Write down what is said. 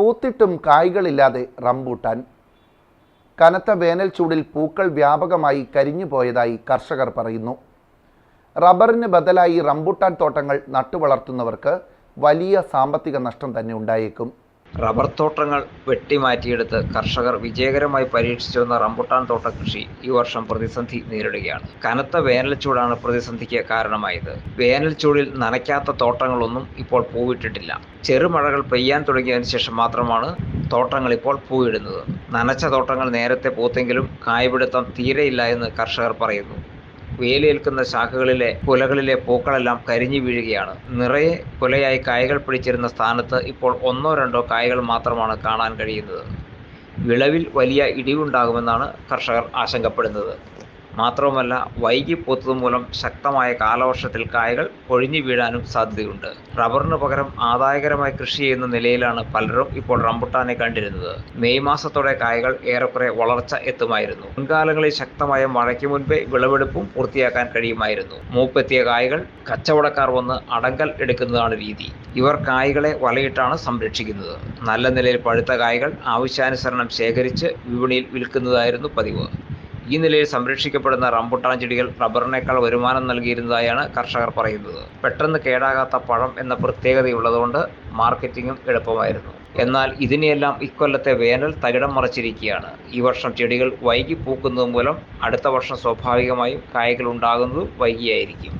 പൂത്തിട്ടും കായ്കളില്ലാതെ rambutan. കനത്ത വേനൽ ചൂടിൽ പൂക്കൾ വ്യാപകമായി കരിഞ്ഞു പോയതായി കർഷകർ പറയുന്നു. റബ്ബറിന് ബദലായി റംബൂട്ടാൻ തോട്ടങ്ങൾ നട്ടുവളർത്തുന്നവർക്ക് വലിയ സാമ്പത്തിക നഷ്ടം തന്നെ ഉണ്ടായേക്കും. റബ്ബർ തോട്ടങ്ങൾ വെട്ടിമാറ്റിയെടുത്ത് കർഷകർ വിജയകരമായി പരീക്ഷിച്ചു വന്ന റംബുട്ടാൻ തോട്ട കൃഷി ഈ വർഷം പ്രതിസന്ധി നേരിടുകയാണ്. കനത്ത വേനൽ ചൂടാണ് പ്രതിസന്ധിക്ക് കാരണമായത്. വേനൽ ചൂടിൽ നനയ്ക്കാത്ത തോട്ടങ്ങളൊന്നും ഇപ്പോൾ പൂവിട്ടിട്ടില്ല. ചെറുമഴകൾ പെയ്യാൻ തുടങ്ങിയതിനു ശേഷം മാത്രമാണ് തോട്ടങ്ങൾ ഇപ്പോൾ പൂവിടുന്നത്. നനച്ച തോട്ടങ്ങൾ നേരത്തെ പൂത്തെങ്കിലും കായ്പിടുത്തം തീരെയില്ല എന്ന് കർഷകർ പറയുന്നു. വേലിയേൽക്കുന്ന ശാഖകളിലെ കുലകളിലെ പൂക്കളെല്ലാം കരിഞ്ഞു വീഴുകയാണ്. നിറയെ കുലയായി കായകൾ പിടിച്ചിരുന്ന സ്ഥാനത്ത് ഇപ്പോൾ ഒന്നോ രണ്ടോ കായകൾ മാത്രമാണ് കാണാൻ കഴിയുന്നത്. വിളവിൽ വലിയ ഇടിവുണ്ടാകുമെന്നാണ് കർഷകർ ആശങ്കപ്പെടുന്നത്. മാത്രവുമല്ല വൈകി പൂത്തത് മൂലം ശക്തമായ കാലവർഷത്തിൽ കായകൾ പൊഴിഞ്ഞു വീഴാനും സാധ്യതയുണ്ട്. റബ്ബറിന് പകരം ആദായകരമായി കൃഷി ചെയ്യുന്ന നിലയിലാണ് പലരും ഇപ്പോൾ റംബുട്ടാനെ കണ്ടിരുന്നത്. മെയ് മാസത്തോടെ കായകൾ ഏറെക്കുറെ വളർച്ച എത്തുമായിരുന്നു. മുൻകാലങ്ങളിൽ ശക്തമായ മഴയ്ക്ക് മുൻപേ വിളവെടുപ്പും പൂർത്തിയാക്കാൻ കഴിയുമായിരുന്നു. മൂപ്പെത്തിയ കായകൾ കച്ചവടക്കാർ വന്ന് അടങ്കൽ എടുക്കുന്നതാണ് രീതി. ഇവർ കായകളെ വലയിട്ടാണ് സംരക്ഷിക്കുന്നത്. നല്ല നിലയിൽ പഴുത്ത കായകൾ ആവശ്യാനുസരണം ശേഖരിച്ച് വിപണിയിൽ വിൽക്കുന്നതായിരുന്നു പതിവ്. ഈ നിലയിൽ സംരക്ഷിക്കപ്പെടുന്ന റംബുട്ടാൻ ചെടികൾ റബ്ബറിനേക്കാൾ വരുമാനം നൽകിയിരുന്നതായാണ് കർഷകർ പറയുന്നത്. പെട്ടെന്ന് കേടാകാത്ത പഴം എന്ന പ്രത്യേകതയുള്ളതുകൊണ്ട് മാർക്കറ്റിംഗും എളുപ്പമായിരുന്നു. എന്നാൽ ഇതിനെയെല്ലാം ഇക്കൊല്ലത്തെ വേനൽ തകിടം മറിച്ചിരിക്കുകയാണ്. ഈ വർഷം ചെടികൾ വൈകി പൂക്കുന്നത് മൂലം അടുത്ത വർഷം സ്വാഭാവികമായും കായ്കൾ ഉണ്ടാകുന്നതും വൈകിയായിരിക്കും.